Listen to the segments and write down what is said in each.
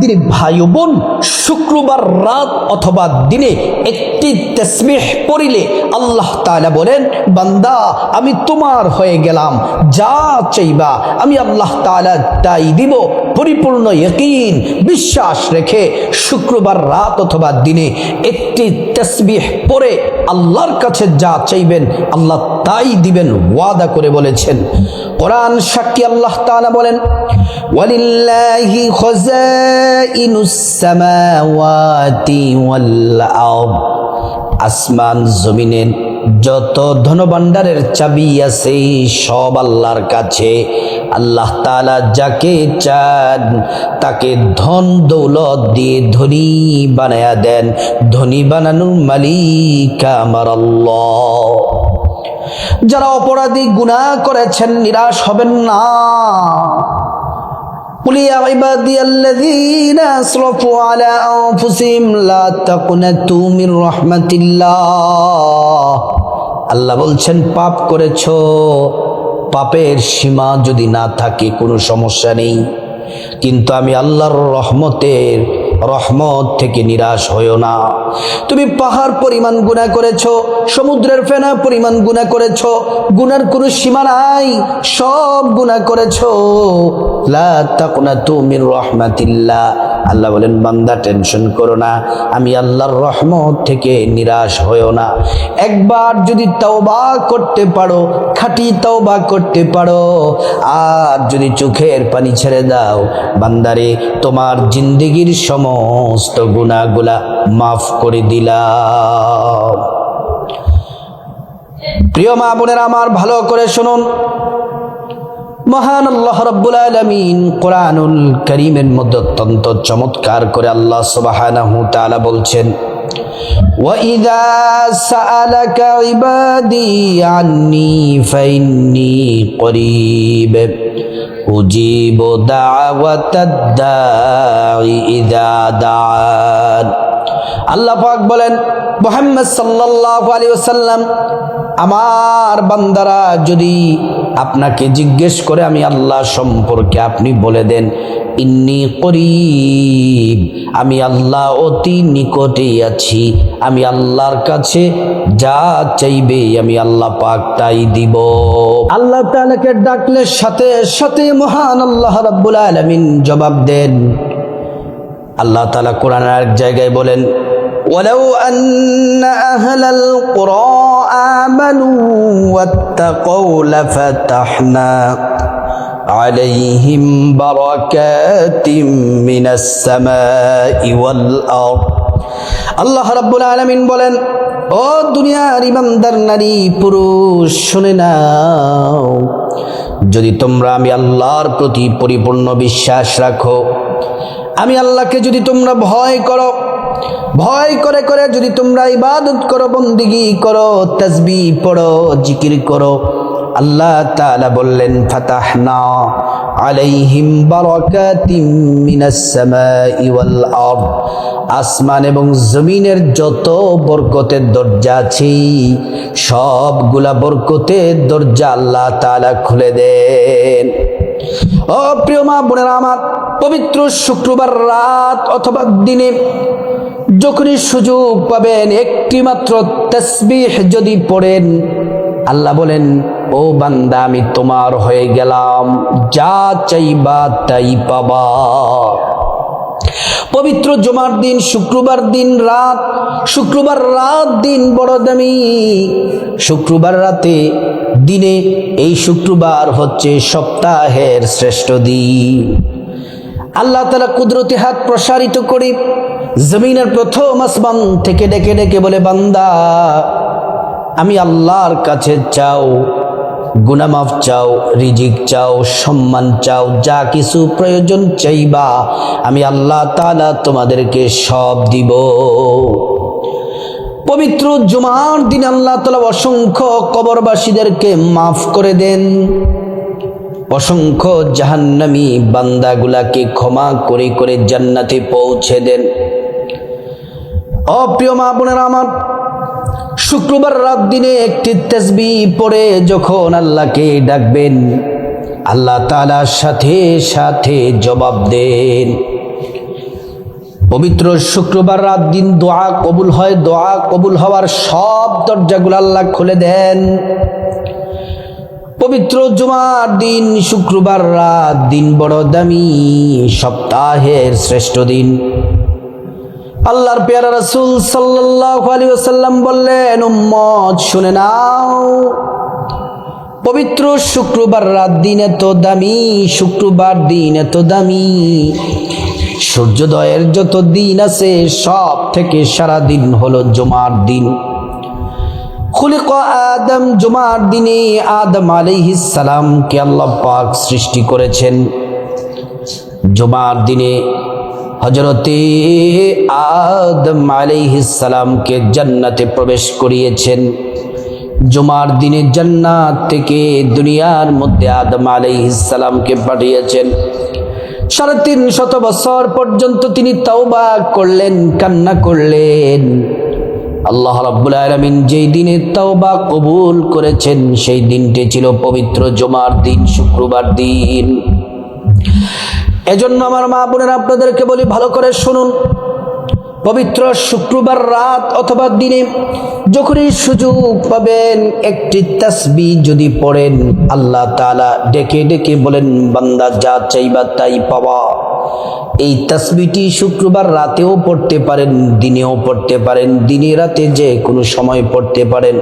দিনে ভাই বোন, শুক্রবার রাত অথবা দিনে একটি তসবিহ পড়িলে আল্লাহ তাআলা বলেন, বান্দা, আমি তোমার হয়ে গেলাম, যা চাইবা আমি আল্লাহ তাআলা তাই দিব। পরিপূর্ণ ইয়কিন, বিশ্বাস রেখে শুক্রবার রাত অথবা দিনে একটি তসবিহ পড়ে আল্লাহর কাছে যা চাইবেন, আল্লাহ তাই দিবেন, ওয়াদা করে বলেছেন। কোরআন সাক্ষী আল্লাহ তাআলা বলেন, ওয়ালিল্লাহি খাযাইনুস সামাওয়াতি ওয়াল আরদ। আসমান, জমিনের যত ধনভাণ্ডারের চাবি আছে, সব আল্লাহর কাছে। আল্লাহ তালা যাকে চান, তাকে ধন দৌলত দিয়ে ধনী বানায়া দেন। ধনী বানানোর মালিক আমার আল্লাহ। যারা অপরাধী গুনাহ করেছেন নিরাশ হবেন না قل يا عبادي الذين اسرفوا على انفسهم لا تقنطوا من رحمة الله আল্লাহ বলছেন পাপ করেছো পাপের সীমা যদি না থাকে কোনো সমস্যা নেই কিন্তু আমি আল্লাহর রহমতের রহমত থেকে নিরাশ হইও না। তুমি পাহাড় পরিমাণ গুণা করেছ, সমুদ্রের ফেনা পরিমাণ গুণা করেছ গুনার কোনো সীমা নাই, সব গুণা করেছ। আল্লাহ বলেন, বান্দা, টেনশন করো না, আমি আল্লাহর রহমত থেকে নিরাশ হইও না। একবার যদি তওবা করতে পারো, খাঁটি তওবা করতে পারো, আর যদি চোখের পানি ছেড়ে দাও, বান্দারে, তোমার জিন্দগির সমস্ত গুণাগুলা মাফ করে দিলাম। প্রিয় মা বোনেরা, আমার ভালো করে শুনুন। মহান আল্লাহ রব্বুল আলমিন কোরআনুল করিমের মধ্যে অত্যন্ত চমৎকার করে আল্লাহ তাআলা বলছেন وَإِذَا سَأَلَكَ عِبَادِي عَنِّي فَإِنِّي قَرِيبٌ أُجِيبُ دَعْوَةَ الدَّاعِ إِذَا دَعَانِ আল্লাহ পাক বলেন মোহাম্মদ সাল্লাল্লাহু আলাইহি ওয়াসাল্লাম আমার বান্দারা যদি আপনাকে জিজ্ঞেস করে, আমি আল্লাহ সম্পর্কে আপনি বলে দেন, ইন্নি করিব, আমি আল্লাহ অতি নিকটে আছি, আমি আল্লাহর কাছে যা চাইবে, আমি আল্লাহ পাক তাই দিব। আল্লাহ তাআলাকে ডাকলে সাথে সাথে মহান আল্লাহ রাব্বুল আলামিন জবাব দেন। আল্লাহ তাআলা কোরআনের এক জায়গায় বলেন ولو أن أهل القرى آمنوا واتقوا لفتحنا عليهم بركات من السماء والأرض আল্লাহ রাব্বুল আলামিন বলেন ও দুনিয়ার ইমানদার নারী পুরুষ শুনে নাও যদি তোমরা আমি আল্লাহর প্রতি পরিপূর্ণ বিশ্বাস রাখো আমি আল্লাহকে যদি তোমরা ভয় করো ভয় করে করে যদি তোমরা ইবাদত করো, বন্দিগি করো তসবি পড়ো, জিকির করো, আল্লাহ তাআলা বললেন, ফাতাহনা আলাইহিম বারাকাতিম মিনাস সামাই ওয়াল আরদ। আসমান এবং জমিনের যত বরকতের দরজা আছে, সবগুলা বরকতের দরজা আল্লাহ তাআলা খুলে দেন। ও প্রিয় মা বোনেরা আমার, পবিত্র শুক্রবার রাত অথবা দিনে যখনই সুযোগ পাবেন। একটি মাত্র তসবিহ যদি পড়েন, আল্লাহ বলেন, ও বান্দা, আমি তোমার হয়ে গেলাম। যা চাইবা তাই পাবা। পবিত্র জমার দিন, শুক্রবার দিন রাত, শুক্রবার রাত দিন বড় দামি। শুক্রবার রাতে দিনে এই শুক্রবার হচ্ছে সপ্তাহের শ্রেষ্ঠ দিন। আল্লাহ তালা কুদরতি হাত প্রসারিত করে জমিনের প্রথম আসমান থেকে ডেকে ডেকে বলে, বান্দা, আমি আল্লাহর কাছে চাও গুনামাফ চাও, রিজিক চাও, সম্মান চাও, যা কিছু প্রয়োজন চাইবা, আমি আল্লাহ তালা তোমাদেরকে সব দিব। পবিত্র জুমার দিন আল্লাহ তালা অসংখ্য কবরবাসীদেরকে মাফ করে দেন। অসংখ্য জাহান্নামী বান্দাগুলাকে ক্ষমা করে করে জান্নাতে পৌঁছে দেন। অপ্রিয় মা বোনেরা আমার, শুক্রবার রাত দিনে একটি তেসবি পরে যখন আল্লাহকে ডাকবেন, আল্লাহ তালার সাথে সাথে জবাব দেন। পবিত্র শুক্রবার রাত দিন দোয়া কবুল হয়, দোয়া কবুল হওয়ার সব দরজাগুলো আল্লাহ খুলে দেন। পবিত্র জুমার দিন, শুক্রবার রাত দিন, বড় দামি সপ্তাহের শ্রেষ্ঠ দিন। আল্লাহর পেয়ারা রাসূল সাল্লাল্লাহু আলাইহি ওয়াসাল্লাম বললেন, উম্মত, শুনে নাও। পবিত্র শুক্রবার রাত দিন এত দামি, শুক্রবার দিন এত দামি। সূর্যোদয়ের যত দিন আছে, সব থেকে সারা দিন হলো জুমার দিন। খুলিক আদম জুমার দিনে আদম সালামকে আল্লাহ পাক সৃষ্টি করেছেন। জুমার দিনে হজরতে আদম আলাইহিস সালামকে জান্নাতে প্রবেশ করিয়েছেন। জুমার দিনে জান্নাত থেকে দুনিয়ার মধ্যে আদম আলাইহিস সালামকে পাঠিয়েছেন। সাড়ে তিন শত বছর পর্যন্ত তিনি তাওবা করলেন, কান্না করলেন। আল্লাহ রাব্বুল আলামিন যেই দিনে তাওবা কবুল করেছেন, সেই দিনটি ছিল পবিত্র জুমার দিন, শুক্রবার দিন। এজন্য আমার মা বোনেরা আপনাদেরকে বলি ভালো করে শুনুন। পবিত্র শুক্রবার রাত অথবা দিনে যখনই সুযোগ পাবেন, একটি তাসবি যদি পড়েন, আল্লাহ তাআলা ডেকে ডেকে বলেন, বান্দা যা চাইবা তাই পাওয়া। এই তাসবিটি শুক্রবার রাতেও পড়তে পারেন, দিনেও পড়তে পারেন, দিনে রাতে যে কোনো সময় পড়তে পারেন।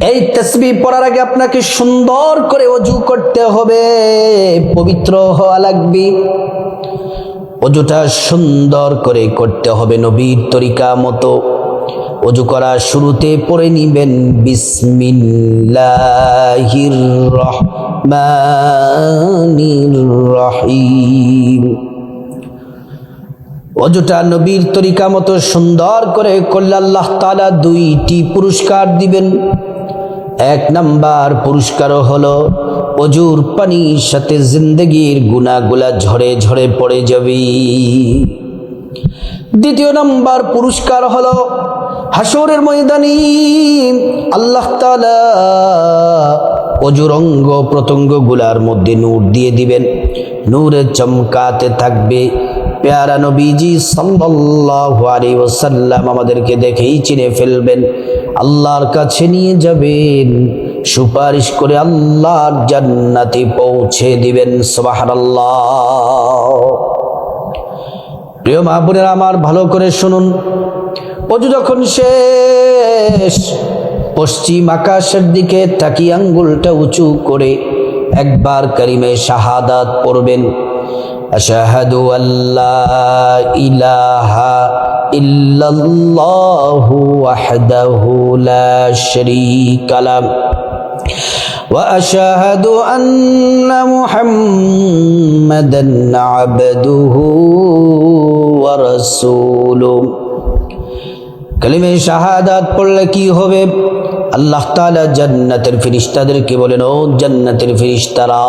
এই তসবি পড়ার আগে আপনাকে সুন্দর করে অজু করতে হবে, পবিত্র হওয়া লাগবে। অজুটা সুন্দর করে করতে হবে নবীর তরিকা মতো। অজু করা শুরুতে পড়ে নিবেন রহিম। অজুটা নবীর তরিকা মতো সুন্দর করে করলে তাআলা দুইটি পুরস্কার দিবেন। এক নাম্বার পুরস্কার হলো, অজুর পানির সাথে জিন্দগির গুনাগুলা ঝরে ঝরে পড়ে যাবে। দ্বিতীয় নাম্বার পুরস্কার হলো হাসরের ময়দানে আল্লাহ তাআলা অজুর অঙ্গ প্রত্যঙ্গগুলার মধ্যে নূর দিয়ে দিবেন। নূরে চমকাতে থাকবে। পেয়ারা নবীজি সাল্লাল্লাহু আলাইহি ওয়াসাল্লাম আমাদেরকে দেখেই চিনে ফেলবেন। আল্লাহর কাছে নিয়ে যাবেন, সুপারিশ করে আল্লাহর জান্নাতে পৌঁছে দিবেন, সুবহানাল্লাহ। প্রিয় মা বোনেরা আমার, ভালো করে শুনুন। অজু যখন শেষ, পশ্চিম আকাশের দিকে তাকি আঙ্গুলটা উঁচু করে একবার কারিমে শাহাদাত পড়বেন। আশাহাদু আল্লাহ ইলাহা ইল্লাল্লাহু ওয়াহদাহু লা শারীকা লাহ واشهد ان محمدا عبده ورسوله কালিমে শাহাদাত পড়লে কি হবে আল্লাহ তাআলা জান্নাতের ফেরেশতাদেরকে বলেন ও জান্নাতের ফেরেশতারা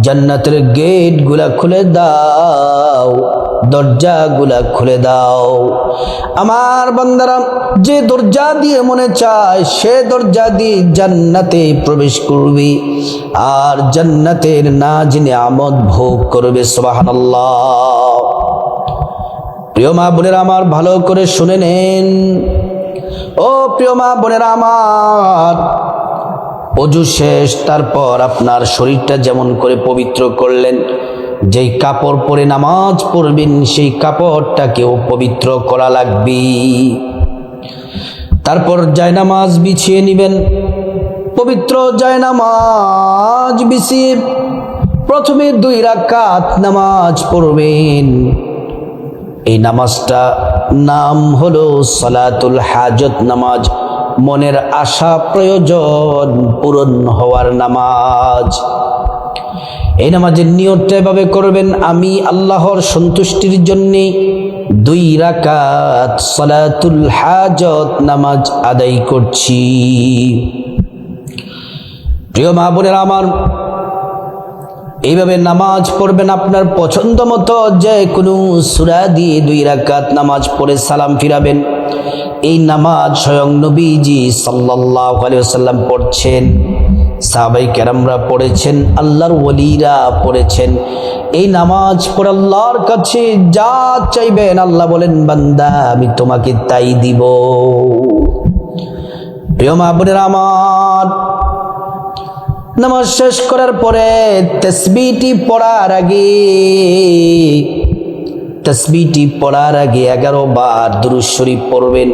জান্নাতের গেটগুলা খুলে দাও দরজা গুলা খুলে দাও। আমার বান্দারা, যে দরজা দিয়ে মনে চায়, সে দরজা দিয়ে জান্নাতে প্রবেশ করবে। আর জান্নাতের নাজ আমদ ভোগ করবে, সুবহানাল্লাহ। প্রিয় মা বোনেরা আমার, ভালো করে শুনে নেন। ও প্রিয় মা বোনেরা আমার অজু শেষ, তারপর আপনার শরীরটা যেমন করে পবিত্র করলেন, যেই কাপড় পরে নামাজ পড়বেন, সেই কাপড়টাকেও পবিত্র করা লাগবে। তারপর জায়নামাজ বিছিয়ে নেবেন, পবিত্র জায়নামাজ বিছিয়ে প্রথমে দুই রাকাত নামাজ পড়বেন। এই নামাজটা নাম হলো সলাতুল হাজত নামাজ। মনের আশা প্রয়োজন পূরণ হওয়ার নামাজ। এই নামাজের নিয়তটা এভাবে করবেন, আমি আল্লাহর সন্তুষ্টির জন্যে দুই রাকাত সলাতুল হাজত নামাজ আদায় করছি। প্রিয় মা বোনেরা আমার, এইভাবে নামাজ পড়বেন আপনার পছন্দ মতো, যে কোনো সুরা দিয়ে দুই রাকাত নামাজ পড়ে সালাম ফিরাবেন। এই নামাজ স্বয়ং নবীজি সাল্লাল্লাহু আলাইহি ওয়াসাল্লাম পড়ছেন, সাহাবাই কেরামরা পড়েছেন, আল্লাহর ওলিরা পড়েছেন। এই নামাজ পড়ে আল্লাহর কাছে যা চাইবেন, আল্লাহ বলেন, বান্দা, আমি তোমাকে তাই দিব। প্রিয় আমার, নামাজ শেষ করার পরে তেসবিটি পড়ার আগে তসবিটি পড়ার আগে এগারো বার দুরুদ শরীফ পড়বেন।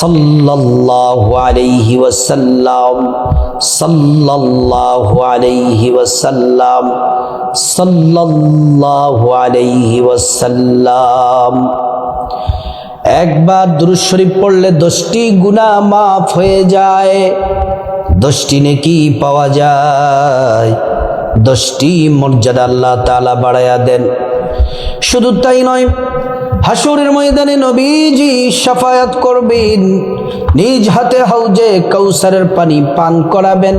সাল্লাল্লাহু আলাইহি ওয়াসাল্লাম, সাল্লাল্লাহু আলাইহি ওয়াসাল্লাম, সাল্লাল্লাহু আলাইহি ওয়াসাল্লাম। একবার দুরুদ শরীফ পড়লে দশটি গুনাহ মাফ হয়ে যায়, দশটি নেকি পাওয়া যায়, দশটি মর্যাদা আল্লাহ তাআলা বাড়ায়া দেন। শুধু তাই নয় হাসুরের ময়দানে নবীজি সাফায়াত করবেন, নিজ হাতে হাউজে কৌসারের পানি পান করাবেন,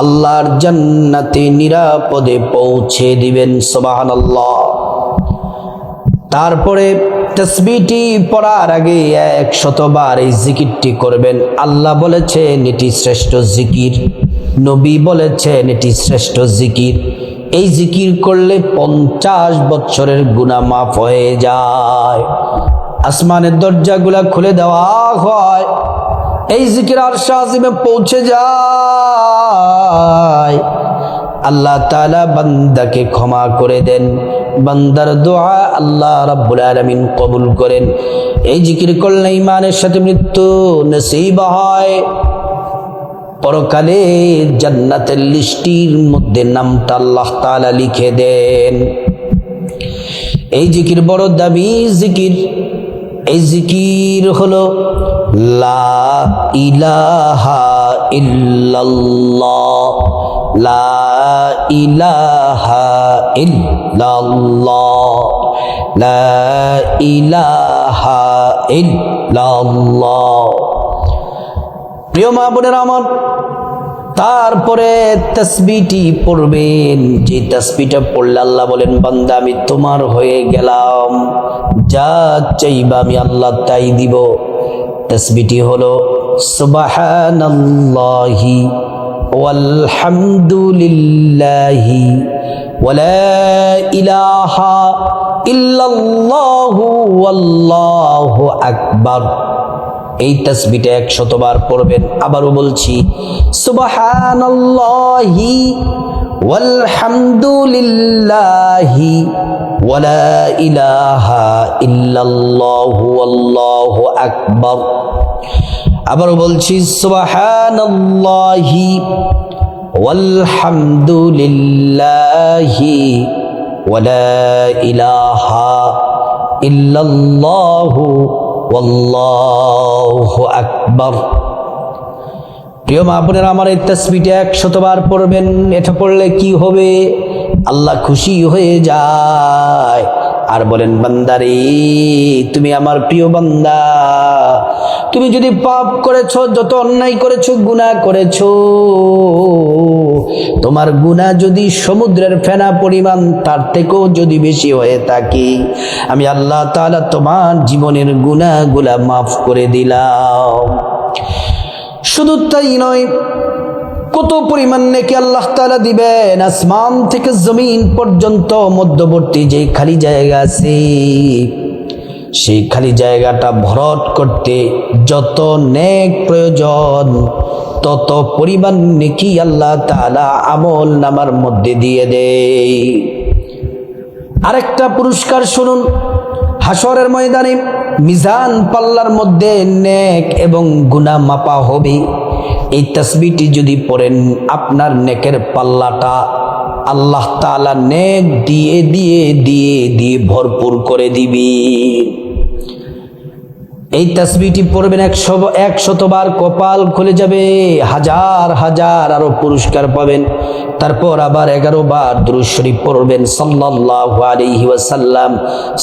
আল্লাহর জান্নাতে নিরাপদে পৌঁছে দিবেন, সুবহানাল্লাহ। তারপরে তসবিটি পড়ার আগে এক শতবার এই জিকিরটি করবেন। আল্লাহ বলেছেন, এটি শ্রেষ্ঠ জিকির, নবী বলেছেন, এটি শ্রেষ্ঠ জিকির। এই জিকির করলে পঞ্চাশ বছরের গুণা মাফ হয়ে যায়। আসমানের দরজাগুলা খুলে দেওয়া হয়। এই জিকির আর শাহিমে পৌঁছে যায়। আল্লাহ তালা বান্দাকে ক্ষমা করে দেন। বান্দার দোয়া আল্লাহ রাব্বুল আলামিন কবুল করেন। এই জিকির করলে ইমানের সাথে মৃত্যু নসিব হয়। পরকালে জান্নাতের লিস্টির মধ্যে নামটা আল্লাহ তাআলা লিখে দেন। এই জিকির বড় দামি জিকির। এই জিকির হলো, লা ইলাহা ইল্লাল্লাহ। লা ইলাহা ইল্লাল্লাহ। লা ইলাহা ইল্লাল্লাহ। প্রিয় মা বোনের আমার, তারপরে তসবিটি পড়বেন। যে তসবিটা পড়লে আল্লাহ বলেন, বান্দা, আমি তোমার হয়ে গেলাম। যা চাইবা আমি আল্লাহ তাই দিব। তসবিটি হলো, সুবহানাল্লাহি ওয়ালহামদুলিল্লাহি ওয়ালা ইলাহা ইল্লাল্লাহু ওয়াল্লাহু আকবার। এই তসবিটা একশতবার পড়বেন। আবারও বলছি, সুবহানাল্লাহি ওয়ালহামদুলিল্লাহি ওয়ালা ইলাহা ইল্লাল্লাহু আল্লাহু আকবার। আবারও বলছি, সুবহানাল্লাহি ওয়ালহামদুলিল্লাহি ওয়ালা ইলাহা ইল্লাল্লাহু ওয়াল্লাহু আকবার। প্রিয় মা বোনেরা আমার এই তসবিটা একশতবার পড়বেন। এটা পড়লে কি হবে? আল্লাহ খুশি হয়ে যায়। আর বলেন, বান্দারে, তুমি আমার প্রিয় বান্দা। তুমি যদি পাপ করেছ, যত অন্যায় করেছ, গুনাহ করেছ, তোমার গুনাহ যদি সমুদ্রের ফেনা পরিমাণ, তার থেকেও যদি বেশি হয়ে থাকে, আমি আল্লাহ তাআলা তোমার জীবনের গুনাহগুলা মাফ করে দিলাম। শুধু তাই নয় কত পরিমাণ নাকি আল্লাহ তাআলা দিবেন? আসমান থেকে জমিন পর্যন্ত মধ্যবর্তী যে খালি জায়গা আছে, সেই খালি জায়গাটা ভরট করতে যত নেক প্রয়োজন, তত পরিমাণ নেকি আল্লাহ তালা আমল নামার মধ্যে দিয়ে দেয়। আরেকটা পুরস্কার শুনুন হাসরের ময়দানে মিজান পাল্লার মধ্যে নেক এবং গুনাহ মাপা হবে। এই তসবিটি যদি পড়েন, আপনার নেকের পাল্লাটা আল্লাহ তালা নেক দিয়ে দিয়ে দিয়ে দিয়ে ভরপুর করে দিবি। এই তসবিটি পড়বেন একশো একশতবার কপাল খুলে যাবে, হাজার হাজার আরও পুরস্কার পাবেন। তারপর আবার এগারো বার দুরুদ শরীফ পড়বেন, সাল্লাল্লাহু আলাইহি ওয়াসাল্লাম,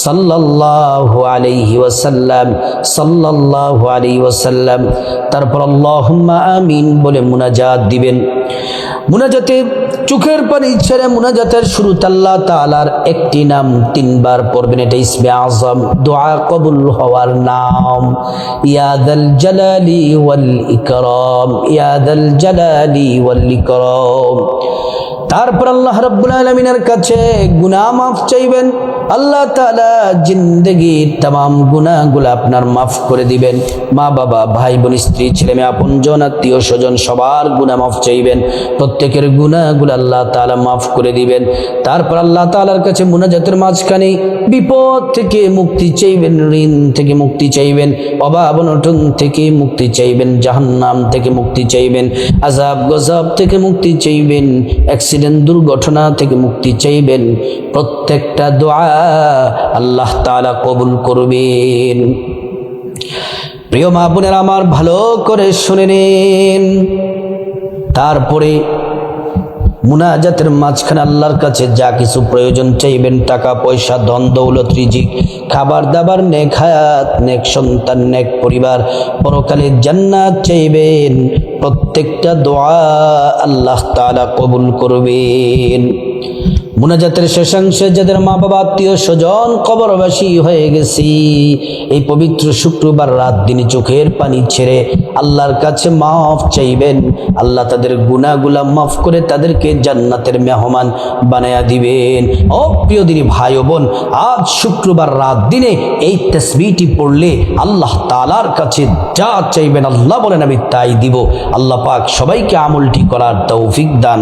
সাল্লাল্লাহু আলাইহি ওয়াসাল্লাম, সাল্লাল্লাহু আলাইহি ওয়াসাল্লাম। তারপর আল্লাহুম্মা আমিন বলে মুনাজাত দিবেন। মুনাজাতে, চোখের পানি ছেড়ে মুনাজাতের শুরু তাল্লা তালার একটি নাম তিনবার পড়বেন, এটা ইসমে আজম। দোয়া কবুল হওয়ার নাম। الكرام يا ذا الجلال والإكرام. يا ذا الجلال والإكرام. তারপর আল্লাহ রব্বুল আলমিনের কাছে গুনা মাফ চাইবেন। আল্লাহ তালা জিন্দগির তাম গুণাগুলো আপনার মাফ করে দিবেন। মা বাবা, ভাই বোন, স্ত্রী, ছেলে মেয়ে, আপনজন, আত্মীয় স্বজন সবার গুণা মাফ চাইবেন। প্রত্যেকের গুণাগুলো আল্লাহ তালা মাফ করে দিবেন। তারপর আল্লাহ তালার কাছে মুনাজাতের মাঝখানে বিপদ থেকে মুক্তি চাইবেন, ঋণ থেকে মুক্তি চাইবেন, অভাব নটন থেকে মুক্তি চাইবেন, জাহান্নাম থেকে মুক্তি চাইবেন আজাব গজাব থেকে মুক্তি চাইবেন অ্যাক্সিডেন্ট দুর্ঘটনা থেকে মুক্তি চাইবেন। প্রত্যেকটা দোয়া আল্লাহ তালা কবুল করবেন। প্রিয় মা বোনেরা আমার ভালো করে শুনে নিন। তারপরে মুনাজাতের মাঝখানে আল্লাহর কাছে যা কিছু প্রয়োজন চাইবেন, টাকা, পয়সা, ধন, দৌলত, রিজিক, খাবার দাবার, নেক হায়াত, নেক সন্তান, নেক পরিবার, পরকালে জান্নাত চাইবেন। প্রত্যেকটা দোয়া আল্লাহ তালা কবুল করবেন। মুনাজাতের শেষাংশে যাদের মা বাবা আত্মীয় স্বজন কবরবাসী হয়ে গেছি। এই পবিত্র শুক্রবার রাত দিনে চোখের পানি ছেড়ে আল্লাহর কাছে মাফ চাইবেন। আল্লাহ তাদের গুনাহগুলা মাফ করে তাদেরকে জান্নাতের মেহমান বানায়া দিবেন। ও প্রিয় দিনী ভাই বোন, আজ শুক্রবার রাত দিনে এই তসবিটি পড়লে আল্লাহ তালার কাছে যা চাইবেন আল্লাহ বলেন, আমি তাই দিব। আল্লাহ পাক সবাইকে আমলটি করার তৌফিক দান